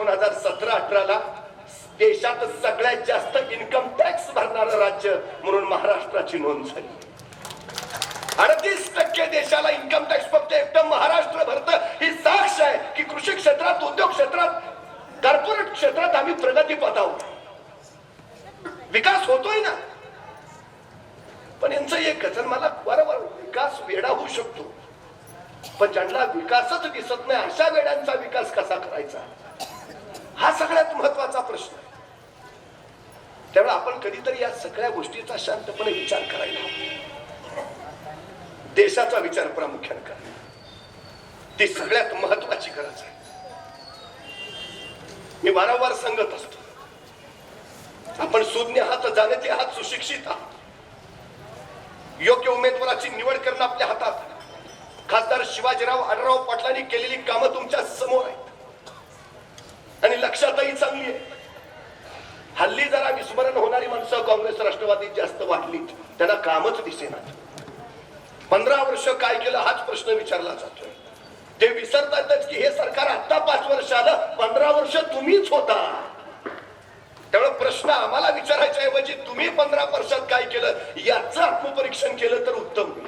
दोन हजार सतरा अठराला देशात सगळ्यात जास्त इन्कम टॅक्स भरणारं राज्य म्हणून महाराष्ट्राची नोंद झाली. अडतीस टक्के देशाला इन्कम टॅक्स फक्त एकदम महाराष्ट्र भरत ही साक्ष आहे की कृषी क्षेत्रात उद्योग क्षेत्रात कॉर्पोरेट क्षेत्रात आम्ही प्रगती आहोत विकास होतोय ना. पण यांचं एकच आणि मला बरोबर विकास वेडा होऊ शकतो पण ज्यांना विकासच दिसत नाही अशा वेड्यांचा विकास कसा करायचा? हा सगळ्यात महत्त्वाचा प्रश्न आहे. त्यामुळे आपण कधीतरी या सगळ्या गोष्टीचा शांतपणे विचार करायला हवा. देशाचा विचार प्रामुख्याने करा ती सगळ्यात महत्वाची गरज आहे. मी वारंवार सांगत असतो. आपण सुज्ञ आहात जाणते आहात सुशिक्षित आहात. योग्य उमेदवाराची निवड करणं आपल्या हातात खासदार शिवाजीराव आडराव पाटलांनी केलेली कामं तुमच्यासमोर आहेत. आणि लक्षातही चांगली आहे. हल्ली जरा विस्मरण होणारी माणसं काँग्रेस राष्ट्रवादीत जास्त वाढली त्यांना कामच दिसेनात पंधरा वर्ष काय केलं हाच प्रश्न विचारला जातोय. ते विसरतातच की हे सरकार आता पाच वर्ष आलं पंधरा वर्ष तुम्हीच होता. त्यामुळे प्रश्न आम्हाला विचारायच्या ऐवजी तुम्ही पंधरा वर्षात काय केलं? याचं आत्मपरीक्षण केलं तर उत्तम होईल.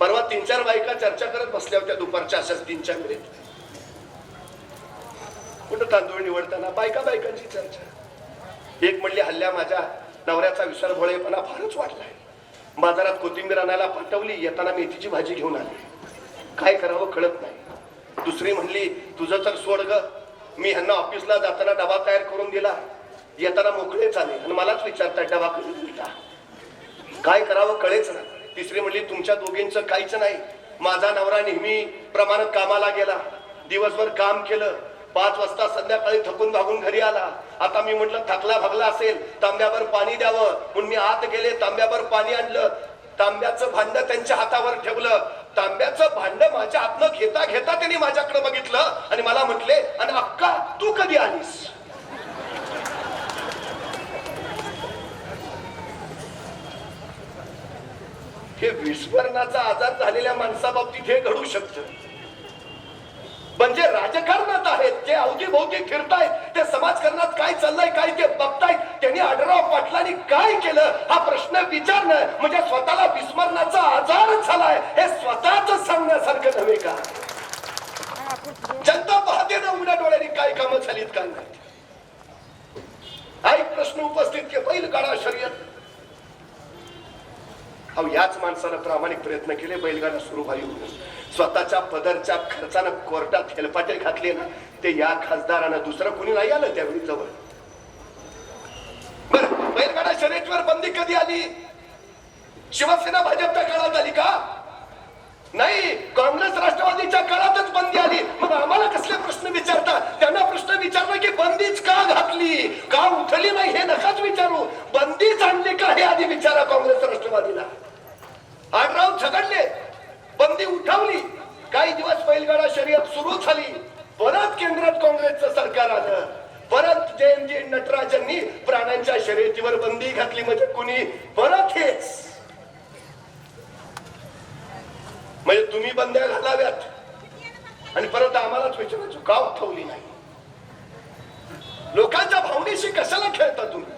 परवा तीन चार बायका चर्चा करत बसल्या होत्या दुपारच्या अशाच तीन चार मिनिट. कुठं तांदूळ निवडताना बायका बायकांची चर्चा. एक म्हणली हल्ल्या माझ्या नवऱ्याचा विसर भोळेपणा फारच वाढलाय. बाजारात कोथिंबीर आणायला पाठवली येताना मेथीची भाजी घेऊन आली. काय करावं कळत नाही. दुसरी म्हणली तुझं तर सोड ग. मी ह्यांना ऑफिसला जाताना डबा तयार करून दिला. येताना मोकळेच आले आणि मलाच विचारताय डबा कधी दिला काय करावं कळेच ना. तिसरी म्हणली तुमच्या दोघींचं काहीच नाही. माझा नवरा नेहमी प्रमाणात कामाला गेला. दिवसभर काम केलं. पाच वाजता संध्याकाळी थकून भागून घरी आला. आता मी म्हटलं थकला भागला असेल तांब्यावर पाणी द्यावं. म्हणून मी आत गेले तांब्यावर पाणी आणलं. तांब्याचं भांड त्यांच्या हातावर ठेवलं. तांब्याचं भांड माझ्या हातनं घेता घेता त्यांनी माझ्याकडे बघितलं आणि मला म्हटले आणि अक्का तू कधी आलीस? हे विस्मरणाचा आजार झालेल्या माणसाबाबतीत हे घडू शकतं. म्हणजे राजकारणात आहेत जे अवतीभोवती फिरतायत ते समाजकारणात काय चाललंय काय ते बघतायत त्यांनी आढराव पाटलांनी काय केलं हा प्रश्न विचारणं म्हणजे स्वतःला विस्मरणाचा आजार झालाय हे स्वतःच सांगण्यासारखं नव्हे का? जनता पाहते ना उघड्या डोळ्यांनी काय कामं झालीत का नाही. हा एक प्रश्न उपस्थित के बैलगाडा शर्यत. अहो याच माणसानं प्रामाणिक प्रयत्न केले बैलगाडा सुरू व्हावी म्हणून स्वतःच्या पदरच्या खर्चानं कोर्टात हेलपाटे घातले ना ते या खासदारानं दुसरं कुणी नाही आलं त्यावेळी जवळ. बर बैलगाडा शर्यतीवर बंदी कधी आली? शिवसेना भाजपच्या काळात आली का? नाही काँग्रेस राष्ट्रवादीच्या काळातच बंदी आली. मग आम्हाला कसले प्रश्न विचारता? त्यांना प्रश्न विचारला की बंदीच का घातली? का उठली नाही हे नकाच विचारू? बंदीच आणली का हे आधी विचारा काँग्रेस राष्ट्रवादीला. आडराव झगडले. बंदी उठवली. काही दिवस बैलगाडा शर्यत सुरू झाली. परत केंद्रात काँग्रेसचं सरकार आलं. परत जयंती नटराजांनी प्राण्यांच्या शर्यतीवर बंदी घातली म्हणजे कुणी परत हेच. म्हणजे तुम्ही बंद्या घालाव्यात. आणि परत आम्हालाच विचारायचो का उठवली नाही? लोकांच्या भावनेशी कशाला खेळता तुम्ही?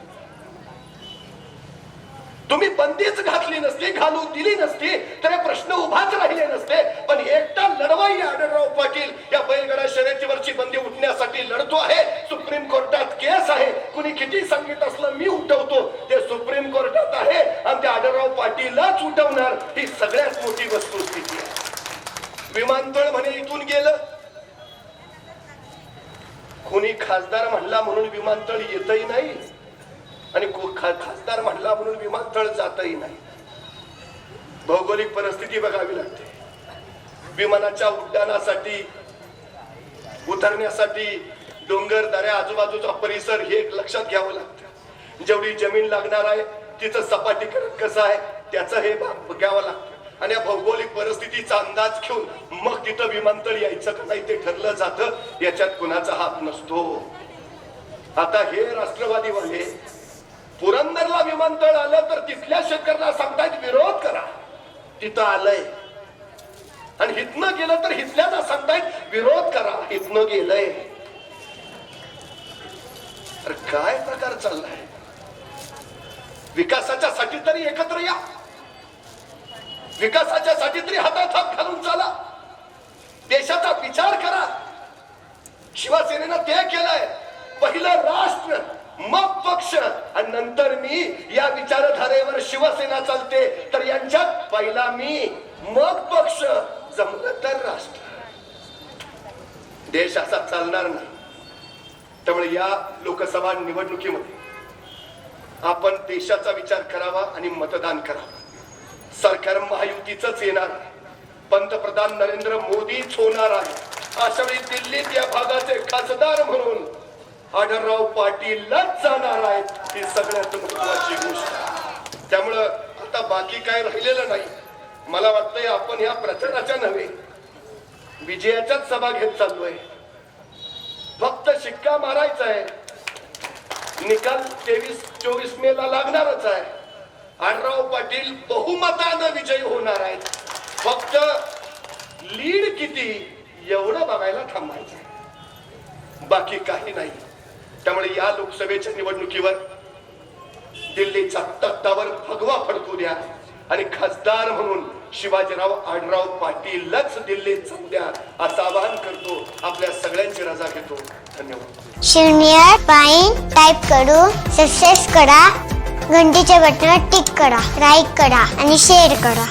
तुम्ही बंदीच घातली नसती घालू दिली नसती तर प्रश्न उभा राहिले पण एकटा लढवाई आढळराव पाटील या बैलगाडा शर्यतीवरची बंदी उठण्यासाठी लढतो आहे. सुप्रीम कोर्टात केस आहे. कुणी किती सांगित असलं मी उठवतो. ते सुप्रीम कोर्टात आहे. आणि ते आढळराव पाटीलच उठवणार. ही सगळ्यात मोठी वस्तुस्थिती आहे. विमानतळ म्हणे इथून गेलं. कोणी खासदार म्हणला म्हणून विमानतळ येतही नाही. आणि खासदार म्हणला म्हणून विमानतळ जातही नाही. भौगोलिक परिस्थिती बघावी लागते. विमानाच्या उड्डाणासाठी उतरण्यासाठी डोंगर दऱ्या आजूबाजूचा परिसर हे एक लक्षात घ्यावं लागतं. जेवढी जमीन लागणार आहे तिचं सपाटीकरण कसं आहे त्याचं हे घ्यावं लागतं. आणि या भौगोलिक परिस्थितीचा अंदाज घेऊन मग तिथं विमानतळ यायचं का नाही ते ठरलं जातं याच्यात कुणाचा हात नसतो. आता हे राष्ट्रवादी वाले पुरंदरला विमानतळ आलं तर तिथल्या शेतकऱ्यांना सांगतायत विरोध करा. तिथं आलंय. आणि हितनं गेलं तर हितल्याना सांगतायत विरोध करा. हितनं गेलंय. अरे काय प्रकार चाललाय? विकासाच्या साठी तरी एकत्र या. विकासाच्या साठी तरी हातात हात घालून चाला. देशाचा विचार करा. शिवसेनेनं ते केलंय. पहिलं राष्ट्र मग पक्ष. आणि नंतर मी या विचारधारेवर शिवसेना चालते. तर यांच्यात पहिला मी मग पक्ष. जमलं तर राष्ट्र देश असा चालणार नाही. त्यामुळे या लोकसभा निवडणुकीमध्ये आपण देशाचा विचार करावा आणि मतदान करावं. सरकार महायुतीच येणार आहे. पंतप्रधान नरेंद्र मोदीच होणार आहे. अशा वेळी दिल्लीत या भागाचे खासदार म्हणून आढळराव पाटीलच जाणार आहेत. ही सगळ्यात महत्वाची गोष्ट त्यामुळं आता बाकी काय राहिलेलं नाही. मला वाटतंय आपण या प्रचाराच्या नव्हे विजयाच्याच सभा घेत चाललोय. फक्त शिक्का मारायचा आहे. निकाल तेवीस चोवीस मे ला लागणारच आहे. आढराव पाटील बहुमतानं विजयी होणार आहेत. फक्त लीड किती एवढं बघायला थांबायचं बाकी काही नाही. त्यामुळे या लोकसभेच्या निवडणुकीवर दिल्लीच्या तख्तावर भगवा फडकू द्या. आणि खासदार म्हणून शिवाजीराव आढराव पाटीलच दिल्लीत सध्या द्या असं आवाहन करतो. आपल्या सगळ्यांची रजा घेतो. धन्यवाद. शून्य पाईन टाईप करू सक्सेस करा घंटीच्या बटनावर टिक करा लाईक करा आणि शेअर करा.